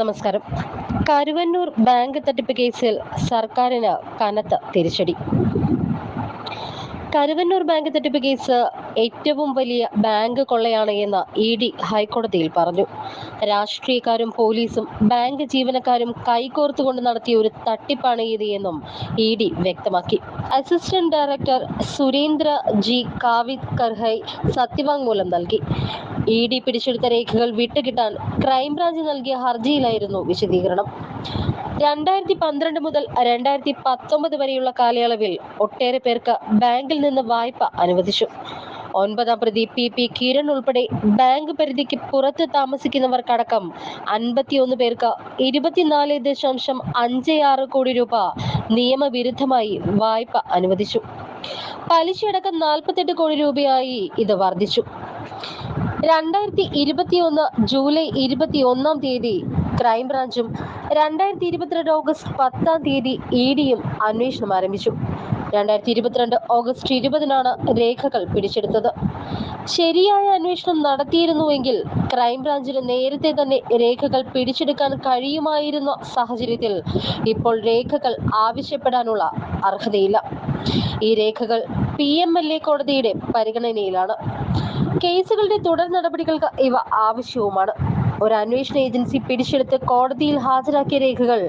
നമസ്കാരം. കരുവന്നൂർ ബാങ്ക് തട്ടിപ്പ് കേസിൽ സർക്കാരിന് കനത്ത തിരിച്ചടി. കരുവന്നൂർ ബാങ്ക് തട്ടിപ്പ് കേസ് ഏറ്റവും വലിയ ബാങ്ക് കൊള്ളയാണ് എന്ന് ഇ ഡി ഹൈക്കോടതിയിൽ പറഞ്ഞു. രാഷ്ട്രീയക്കാരും പോലീസും ബാങ്ക് ജീവനക്കാരും കൈകോർത്തുകൊണ്ട് നടത്തിയ ഒരു തട്ടിപ്പാണ് ഇത് എന്നും ഇ ഡി വ്യക്തമാക്കി. Assistant director Surendra G Kavid Karhai സത്യവാങ്മൂലം നൽകി. ഇ ഡി പിടിച്ചെടുത്ത രേഖകൾ വിട്ടുകിട്ടാൻ ക്രൈംബ്രാഞ്ച് നൽകിയ ഹർജിയിലായിരുന്നു വിശദീകരണം. രണ്ടായിരത്തി പന്ത്രണ്ട് മുതൽ രണ്ടായിരത്തി പത്തൊമ്പത് വരെയുള്ള കാലയളവിൽ ഒട്ടേറെ പേർക്ക് ബാങ്കിൽ നിന്ന് വായ്പ അനുവദിച്ചു. ഒൻപതാം പ്രതി പി പി കിരൺ ഉൾപ്പെടെ ബാങ്ക് പരിധിക്ക് പുറത്ത് താമസിക്കുന്നവർക്കടക്കം അൻപത്തിയൊന്ന് പേർക്ക് ഇരുപത്തിനാല് ദശാംശം അഞ്ച് ആറ് കോടി രൂപ നിയമവിരുദ്ധമായി വായ്പ അനുവദിച്ചു. പലിശയടക്കം നാൽപ്പത്തെട്ട് കോടി രൂപയായി ഇത് വർദ്ധിച്ചു. രണ്ടായിരത്തി ഇരുപത്തിയൊന്ന് ജൂലൈ ഇരുപത്തി ഒന്നാം തീയതി ക്രൈംബ്രാഞ്ചും രണ്ടായിരത്തി ഇരുപത്തിരണ്ട് ഓഗസ്റ്റ് പത്താം തീയതി ഇ ഡിയും അന്വേഷണം ആരംഭിച്ചു. രണ്ടായിരത്തി ഇരുപത്തിരണ്ട് ഓഗസ്റ്റ് ഇരുപതിനാണ് രേഖകൾ പിടിച്ചെടുത്തത്. ശരിയായ അന്വേഷണം നടത്തിയിരുന്നുവെങ്കിൽ ക്രൈംബ്രാഞ്ചിന് നേരത്തെ തന്നെ രേഖകൾ പിടിച്ചെടുക്കാൻ കഴിയുമായിരുന്ന സാഹചര്യത്തിൽ ഇപ്പോൾ രേഖകൾ ആവശ്യപ്പെടാനുള്ള അർഹതയില്ല. ഈ രേഖകൾ പി എം എൽ എ കോടതിയുടെ പരിഗണനയിലാണ്. കേസുകളുടെ തുടർ നടപടികൾക്ക് ഇവ ആവശ്യവുമാണ്. ഒരു അന്വേഷണ ഏജൻസി പിടിച്ചെടുത്ത് കോടതിയിൽ ഹാജരാക്കിയ രേഖകൾ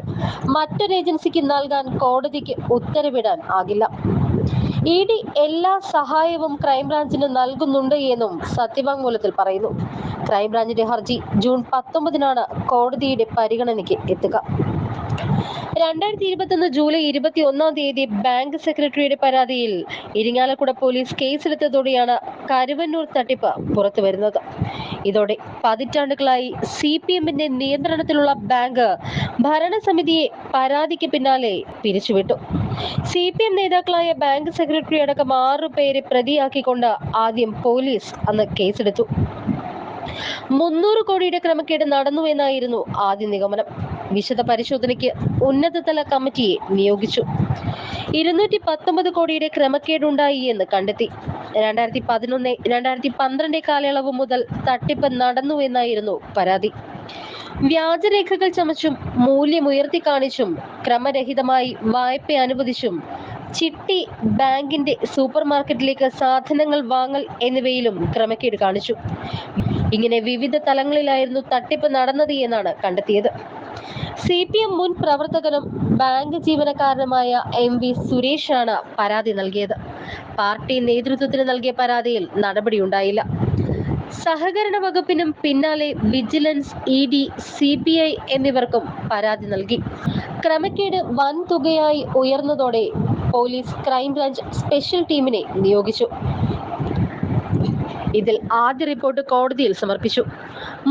മറ്റൊരു ഏജൻസിക്ക് നൽകാൻ കോടതിക്ക് ഉത്തരവിടാൻ ആകില്ല. ഇ ഡി എല്ലാ സഹായവും ക്രൈംബ്രാഞ്ചിന് നൽകുന്നുണ്ട് എന്നും സത്യവാങ്മൂലത്തിൽ പറയുന്നു. ക്രൈംബ്രാഞ്ചിന്റെ ഹർജി ജൂൺ പത്തൊമ്പതിനാണ് കോടതിയുടെ പരിഗണനയ്ക്ക് എത്തുക. രണ്ടായിരത്തി ഇരുപത്തൊന്ന് ജൂലൈ ഇരുപത്തി ഒന്നാം തീയതി ബാങ്ക് സെക്രട്ടറിയുടെ പരാതിയിൽ ഇരിങ്ങാലക്കുട പോലീസ് കേസെടുത്തതോടെയാണ് കരുവന്നൂർ തട്ടിപ്പ് പുറത്തു വരുന്നത്. ഇതോടെ പതിറ്റാണ്ടുകളായി സി പി എമ്മിന്റെ നിയന്ത്രണത്തിലുള്ള ബാങ്ക് ഭരണസമിതിയെ പരാതിക്ക് പിന്നാലെ പിരിച്ചുവിട്ടു. സി പി എം നേതാക്കളായ ബാങ്ക് സെക്രട്ടറി അടക്കം ആറു പേരെ പ്രതിയാക്കിക്കൊണ്ട് ആദ്യം പോലീസ് അന്ന് കേസെടുത്തു. മുന്നൂറ് കോടിയുടെ ക്രമക്കേട് നടന്നു എന്നായിരുന്നു ആദ്യ നിഗമനം. വിശദ പരിശോധനയ്ക്ക് ഉന്നതതല കമ്മിറ്റിയെ നിയോഗിച്ചു. ഇരുന്നൂറ്റി പത്തൊമ്പത് കോടിയുടെ ക്രമക്കേടുണ്ടായി എന്ന് കണ്ടെത്തി. രണ്ടായിരത്തി പതിനൊന്ന് രണ്ടായിരത്തി പന്ത്രണ്ട് കാലയളവ് മുതൽ തട്ടിപ്പ് നടന്നു എന്നായിരുന്നു പരാതി. വ്യാജരേഖകൾ ചമച്ചും മൂല്യം ഉയർത്തി കാണിച്ചും ക്രമരഹിതമായി വായ്പ അനുവദിച്ചും ചിട്ടി ബാങ്കിന്റെ സൂപ്പർ മാർക്കറ്റിലേക്ക് സാധനങ്ങൾ വാങ്ങൽ എന്നിവയിലും ക്രമക്കേട് കാണിച്ചു. ഇങ്ങനെ വിവിധ തലങ്ങളിലായിരുന്നു തട്ടിപ്പ് നടന്നത് എന്നാണ് കണ്ടെത്തിയത്. സി പി എം മുൻ പ്രവർത്തകനും ബാങ്ക് ജീവനക്കാരനുമായ എം വി സുരേഷാണ് പരാതി നൽകിയത്. പാർട്ടി നേതൃത്വത്തിന് നൽകിയ പരാതിയിൽ നടപടിയുണ്ടായില്ല. സഹകരണ വകുപ്പിനും പിന്നാലെ vigilance E D C B I എന്നിവർക്കും പരാതി നൽകി. ക്രമക്കേട് വൻതുകയായി ഉയർന്നതോടെ പോലീസ് ക്രൈംബ്രാഞ്ച് സ്പെഷ്യൽ ടീമിനെ നിയോഗിച്ചു. ഇതിൽ ആദ്യ റിപ്പോർട്ട് കോടതിയിൽ സമർപ്പിച്ചു.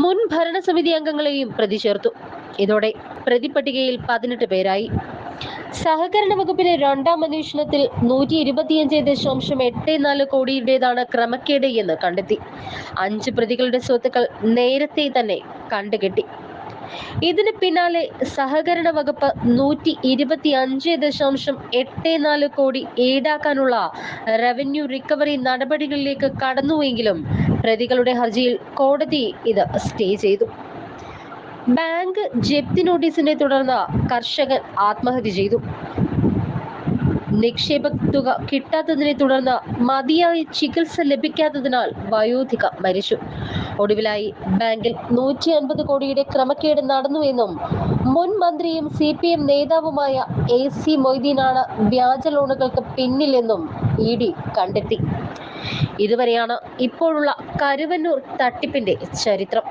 മുൻ ഭരണസമിതി അംഗങ്ങളെയും പ്രതി ചേർത്തു ഇതോടെ പ്രതിപട്ടികയിൽ പതിനെട്ട് പേരായി. സഹകരണ വകുപ്പിലെ രണ്ടാം അന്വേഷണത്തിൽ നൂറ്റി ഇരുപത്തിയഞ്ച് ദശാംശം എട്ട് നാല് കോടിയുടേതാണ് ക്രമക്കേട് എന്ന് കണ്ടെത്തി. അഞ്ച് പ്രതികളുടെ സ്വത്തുക്കൾ നേരത്തെ തന്നെ കണ്ടുകെട്ടി. ഇതിന് പിന്നാലെ സഹകരണ വകുപ്പ് നൂറ്റി ഇരുപത്തി അഞ്ച് ദശാംശം എട്ട് നാല് കോടി ഈടാക്കാനുള്ള റവന്യൂ റിക്കവറി നടപടികളിലേക്ക് കടന്നുവെങ്കിലും പ്രതികളുടെ ഹർജിയിൽ കോടതി ഇത് സ്റ്റേ ചെയ്തു. ബാങ്ക് ജപ്തി നോട്ടീസിനെ തുടർന്ന് കർഷകൻ ആത്മഹത്യ ചെയ്തു. നിക്ഷേപ തുക കിട്ടാത്തതിനെ തുടർന്ന് മതിയായ ചികിത്സ ലഭിക്കാത്തതിനാൽ വയോധിക മരിച്ചു. ഒടുവിലായി ബാങ്കിൽ നൂറ്റി അൻപത് കോടിയുടെ ക്രമക്കേട് നടന്നുവെന്നും മുൻ മന്ത്രിയും സി പി എം നേതാവുമായ എ സി മൊയ്തീനാണ് വ്യാജ ലോണുകൾക്ക് പിന്നിലെന്നും ഇ ഡി കണ്ടെത്തി. ഇതുവരെയാണ് ഇപ്പോഴുള്ള കരുവന്നൂർ തട്ടിപ്പിന്റെ ചരിത്രം.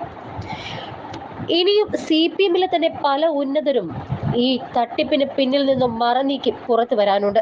ഇനിയും സി പി എമ്മിലെ തന്നെ പല ഉന്നതരും ഈ തട്ടിപ്പിന് പിന്നിൽ നിന്നും മറനീക്കി പുറത്തു വരാനുണ്ട്.